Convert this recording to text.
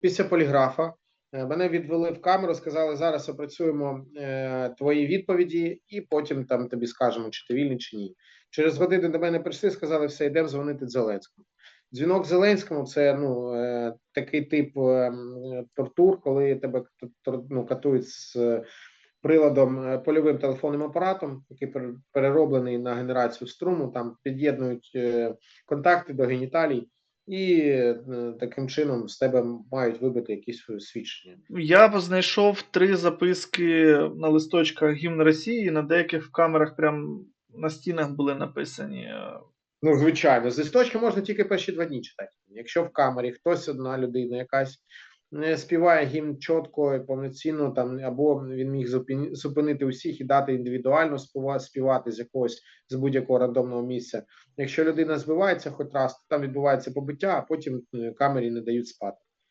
після поліграфа е, мене відвели в камеру, сказали, зараз опрацюємо е, твої відповіді, і потім там тобі скажемо, чи ти вільний, чи ні. Через годину до мене прийшли, сказали, все, йдемо дзвонити Зеленському. Дзвінок Зеленському це ну е, такий тип е, тортур, коли тебе ну, катують з е, приладом е, польовим телефонним апаратом, який пер- перероблений на генерацію струму. Там під'єднують е, контакти до геніталій, і е, таким чином з тебе мають вибити якісь свідчення. Я б знайшов три записки на листочках гімн Росії, на деяких камерах прям на стінах були написані. Ну, звичайно, з листочки можна тільки перші два дні читати. Якщо в камері хтось одна людина, якась не співає гімн чітко і повноцінно, там або він міг зупин- зупинити усіх і дати індивідуально співа- співати з якогось з будь-якого рандомного місця. Якщо людина збивається хоч раз, то там відбувається побиття, а потім е, камері не дають спати.